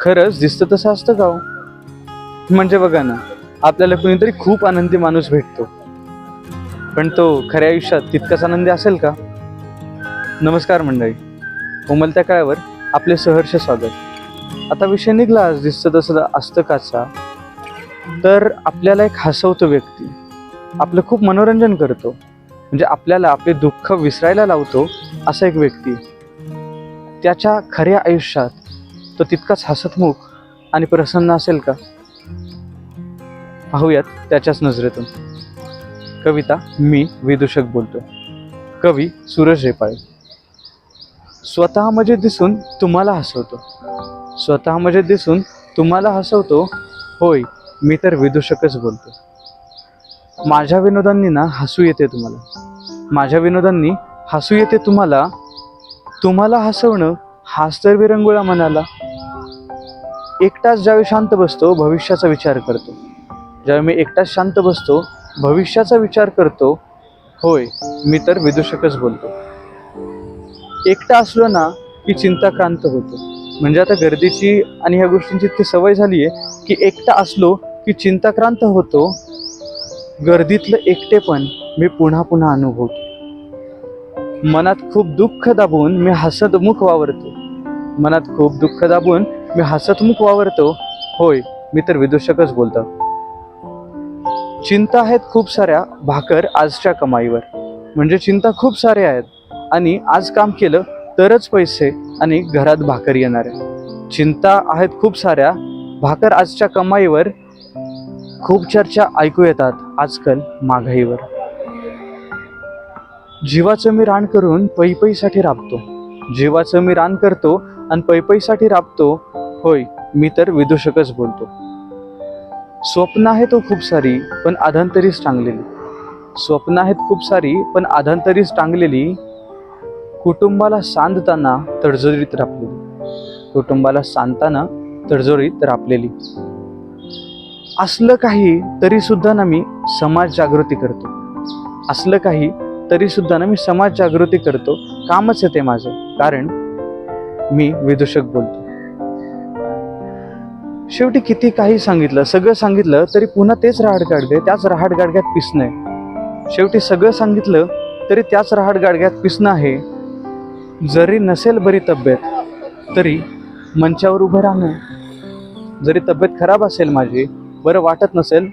खरंच दिसतं तसं असतं का हो? म्हणजे बघा ना आपल्याला कुणीतरी खूप आनंदी माणूस भेटतो. पण तो खऱ्या आयुष्यात तितकाच आनंदी असेल का? नमस्कार मंडळी उमलत्या काळावर आपले सहर्ष स्वागत. आता विषय निघला आज दिसतं तसं असतं काचा. तर आपल्याला एक हसवतो व्यक्ती आपलं खूप मनोरंजन करतो. म्हणजे आपल्याला आपले दुःख विसरायला लावतो असा एक व्यक्ती. त्याच्या खऱ्या आयुष्यात तो तितकाच हसतमुख आणि प्रसन्न असेल का? पाहूयात त्याच्याच नजरेतून. कविता मी विदूषक बोलतो कवी सूरज रेपाळे स्वतः मजे दिसून तुम्हाला हसवतो. स्वतः मजेत दिसून तुम्हाला हसवतो. होय मी तर विदूषकच बोलतो माझ्या विनोदांनी ना हसू येते तुम्हाला. माझ्या विनोदांनी हसू येते तुम्हाला. तुम्हाला हसवणं हाच तर विरंगुळा म्हणाला एकटाच ज्यावेळी शांत बसतो भविष्याचा विचार करतो. ज्यावेळी मी एकटाच शांत बसतो भविष्याचा विचार करतो होय मी तर विदूषकच बोलतो. एकटा असलो ना की चिंताक्रांत होतो. म्हणजे आता गर्दीची आणि ह्या गोष्टींची इतकी सवय झाली आहे की एकटा असलो की चिंताक्रांत होतो गर्दीतलं एकटेपण मी पुन्हा पुन्हा अनुभवतो. मनात खूप दुःख दाबून मी हसतमुख वावरतो. मनात खूप दुःख दाबून मी हसतमुख वावरतो. होय मी तर विदूषकच बोलतो. चिंता आहेत खूप साऱ्या भाकर आजच्या कमाईवर. म्हणजे चिंता खूप साऱ्या आहेत. आणि आज काम केलं तरच पैसे आणि घरात भाकर येणार आहे. चिंता आहेत खूप साऱ्या भाकर आजच्या कमाईवर खूप चर्चा ऐकू येतात आजकाल महागाईवर. जीवाचं मी रान करून पैपईसाठी राबतो. जीवाचं मी रान करतो आणि पैपईसाठी राबतो होय मी तर विदूषकच बोलतो. स्वप्न आहेत तो खूप सारी पण आधांतरीच टांगलेली. स्वप्न आहेत खूप सारी पण आधांतरीच टांगलेली. कुटुंबाला सांधताना तडजोडीत राबलेली कुटुंबाला सांधताना तडजोडीत राबलेली असलं काही तरी सुद्धा ना मी समाज जागृती करतो. असलं काही तरीसुद्धा ना मी समाज जागृती करतो. कामच आहे ते माझं. कारण मी विदूषक बोलतो. शेवटी किती काही सांगितलं सगळं सांगितलं तरी पुन्हा तेच राहाड गाडगे त्याच राहाड गाडग्यात पिसणं आहे. शेवटी सगळं सांगितलं तरी त्याच राहाड गाडग्यात पिसणं आहे. जरी नसेल बरी तब्येत तरी मंचावर उभं राहणं. जरी तब्येत खराब असेल माझी बरं वाटत नसेल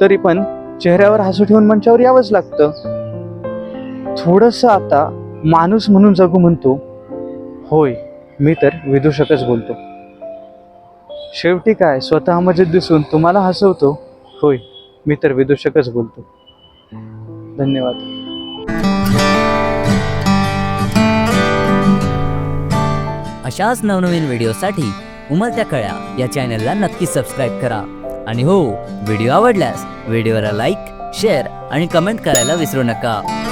तरी पण चेहऱ्यावर हसू ठेवून मंचावर यावंच लागतं. थोडंसं आता माणूस म्हणून जगू म्हणतो. होय मी तर विदूषकच बोलतो. शेवटी काय स्वतः मजेत दिसून तुम्हाला हसवतो? होय मी तर विदूषकच बोलतो. धन्यवाद. अशाच नवनवीन व्हिडिओसाठी उमलत्या कळ्या या चॅनलला नक्की सबस्क्राईब करा. आणि हो व्हिडिओ आवडल्यास व्हिडिओला लाईक शेअर आणि कमेंट करायला विसरू नका.